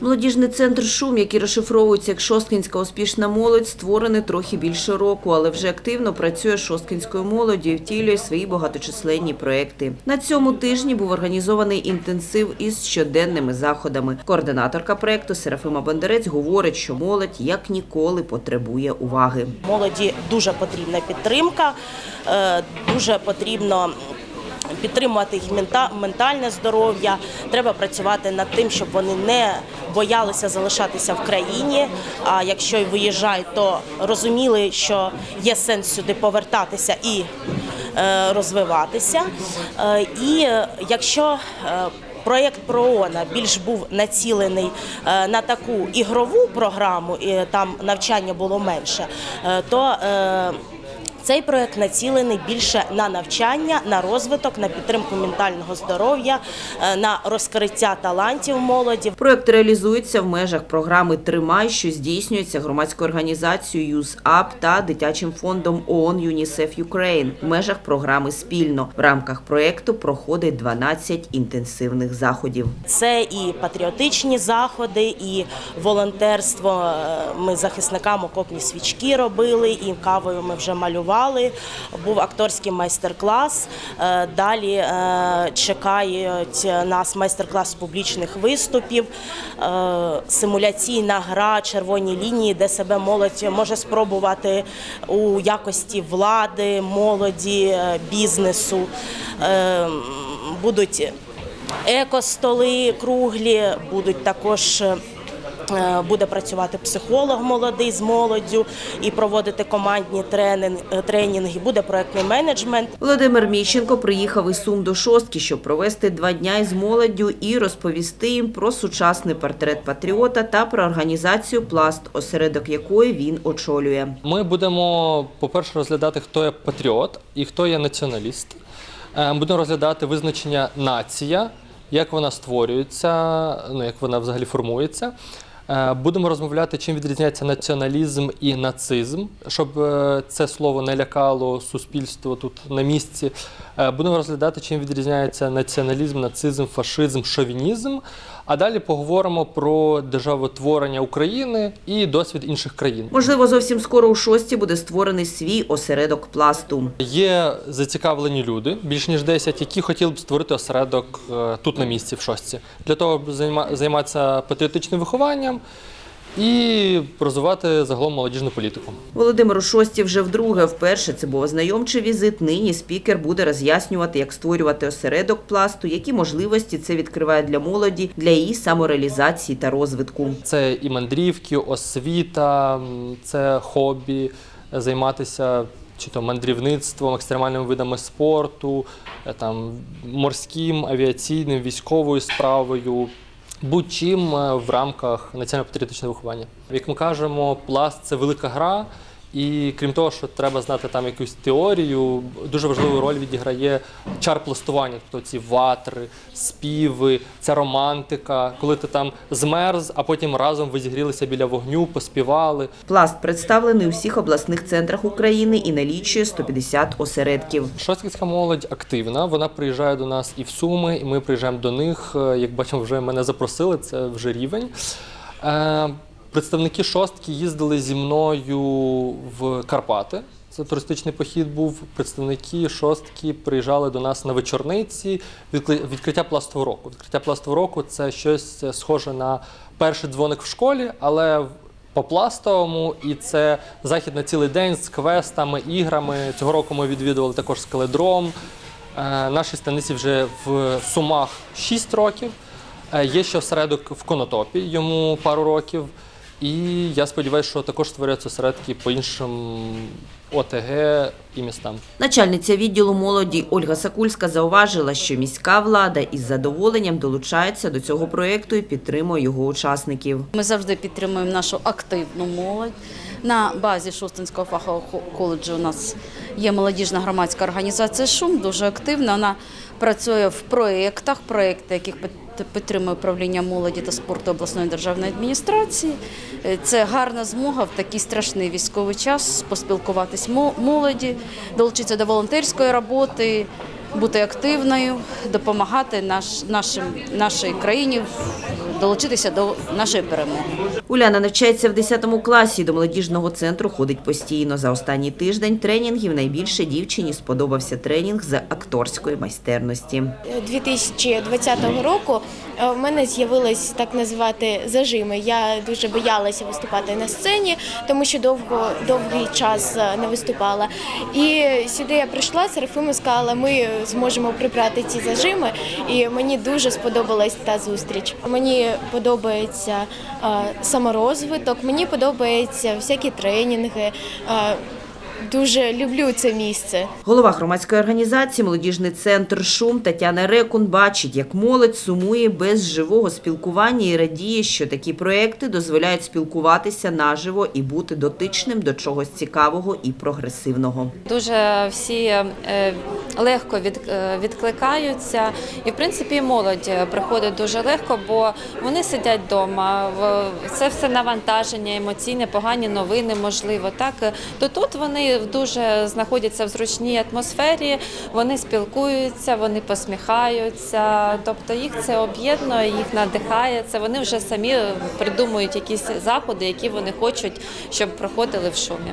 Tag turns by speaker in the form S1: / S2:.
S1: Молодіжний центр «Шум», який розшифровується як Шосткинська успішна молодь, створений трохи більше року, але вже активно працює з шосткинською молоддю і втілює свої багаточисленні проекти. На цьому тижні був організований інтенсив із щоденними заходами. Координаторка проекту Серафима Бондарець говорить, що молодь як ніколи потребує уваги.
S2: Молоді дуже потрібна підтримка, е, дуже потрібно підтримувати їх мента- ментальне здоров'я. Треба працювати над тим, щоб вони не боялися залишатися в країні. А якщо й виїжджають, то розуміли, що є сенс сюди повертатися і е, розвиватися. Е, І е, якщо Проєкт ПРООНа більш був націлений на таку ігрову програму, і там навчання було менше, то цей проєкт націлений більше на навчання, на розвиток, на підтримку ментального здоров'я, е, на розкриття талантів молоді.
S1: Проект реалізується в межах програми Тримай, що здійснюється громадською організацією «ЮЗАП» та дитячим фондом ООН ЮНІСЕФ Юкрейн в межах програми Спільно в рамках проекту проходить 12 інтенсивних заходів.
S2: Це і патріотичні заходи, і волонтерство. Е, Ми захисникам окопні свічки робили, і кавою ми вже малювали. Був акторський майстер-клас. Е, Далі е, чекають нас майстер-клас публічних виступів, е, симуляційна гра червоні лінії, де себе молодь може спробувати у якості влади, молоді, бізнесу. Будуть екостоли круглі, будуть також. Е, Буде працювати психолог молодий з молоддю і проводити командні тренинг- тренінги. Буде проектний менеджмент.
S1: Володимир Міщенко приїхав із Сум до Шостки, щоб провести два дня із молоддю і розповісти їм про сучасний портрет патріота та про організацію «Пласт», осередок якої він очолює.
S3: Ми будемо, по-перше, розглядати, хто є патріот і хто є націоналіст. Е, Будемо розглядати визначення нація, як вона створюється, ну як вона взагалі формується. Е, Будемо розмовляти, чим відрізняється націоналізм і нацизм, щоб е, це слово не лякало суспільство тут на місці. Е, Будемо розглядати, чим відрізняється націоналізм, нацизм, фашизм, шовінізм. А далі поговоримо про державотворення України і досвід інших країн.
S1: Можливо, зовсім скоро у Шості буде створений свій осередок «Пласту».
S3: Є зацікавлені люди, більш ніж 10, які хотіли б створити осередок тут на місці, в шостці, для того, щоб займа- займатися патріотичним вихованням і розвивати загалом молодіжну політику.
S1: Володимир у Шості вже вдруге. Вперше це був ознайомчий візит. Нині спікер буде роз'яснювати, як створювати осередок пласту, які можливості це відкриває для молоді, для її самореалізації та розвитку.
S3: Це і мандрівки, освіта, це хобі, е, займатися чи то мандрівництвом, екстремальними видами спорту, е, там, морським, авіаційним, військовою справою. Будь-чим е, в рамках національно-патріотичного виховання. Як ми кажемо, пласт це велика гра, і крім того, що треба знати там якусь теорію, дуже важливу роль відіграє чар пластування, тобто ці ватри, співи, ця романтика, коли ти там змерз, а потім разом ви зігрілися біля вогню, поспівали.
S1: Пласт представлений у всіх обласних центрах України і налічує 150 осередків.
S3: Шостківська молодь активна. Вона приїжджає до нас і в Суми, і ми приїжджаємо до них. Е, Як бачимо, вже мене запросили, це вже рівень. Е, Представники шостки їздили зі мною в Карпати. Це туристичний похід був. Представники шостки приїжджали до нас на вечорниці. Відкриття пластового року. Відкриття пластового року це щось схоже на перший дзвоник в школі, але по пластовому, і це захід на цілий день з квестами, іграми. Цього року ми відвідували також скеледром. Е, Нашій станиці вже в Сумах 6 років. Е, Є ще осередок в Конотопі, йому пару років. І я сподіваюся, що також створюються осередки по іншим ОТГ і містам.
S1: Начальниця відділу молоді Ольга Сакульська зауважила, що міська влада із задоволенням долучається до цього проєкту і підтримує його учасників.
S4: Ми завжди підтримуємо нашу активну молодь. На базі Шостинського фахового коледжу у нас є молодіжна громадська організація Шум, дуже активна. Вона працює в проєктах, проєкти, яких під- підтримує управління молоді та спорту обласної державної адміністрації. Е, Це гарна змога в такий страшний військовий час поспілкуватись мо- молоді, долучитися до волонтерської роботи, бути активною, допомагати наш, нашим, нашій країні долучитися до нашої перемоги.
S1: Уляна навчається в 10 класі. До молодіжного центру ходить постійно. За останній тиждень тренінгів найбільше дівчині сподобався тренінг з акторської майстерності.
S5: 2020 року е, в мене з'явились так називати зажими. Я дуже боялася виступати на сцені, тому що довго довгий час е, не виступала. І сюди я прийшла, Серафима сказала, ми зможемо прибрати ці зажими, і мені дуже сподобалась та зустріч. Мені подобається саморозвиток, мені подобаються всякі тренінги. Дуже люблю це місце.
S1: Голова громадської організації Молодіжний центр Шум Тетяна Рекун бачить, як молодь сумує без живого спілкування і радіє, що такі проекти дозволяють спілкуватися наживо і бути дотичним до чогось цікавого і прогресивного.
S6: Дуже всі е, легко е, відкликаються, і в принципі молодь е, приходить дуже легко, бо вони сидять вдома. Це все навантаження, емоційне, погані новини, можливо. Так то тут дуже знаходяться в зручній атмосфері, вони спілкуються, вони посміхаються. Тобто їх це об'єднує, їх надихає. Це вони вже самі придумують якісь заходи, які вони хочуть, щоб проходили в шумі.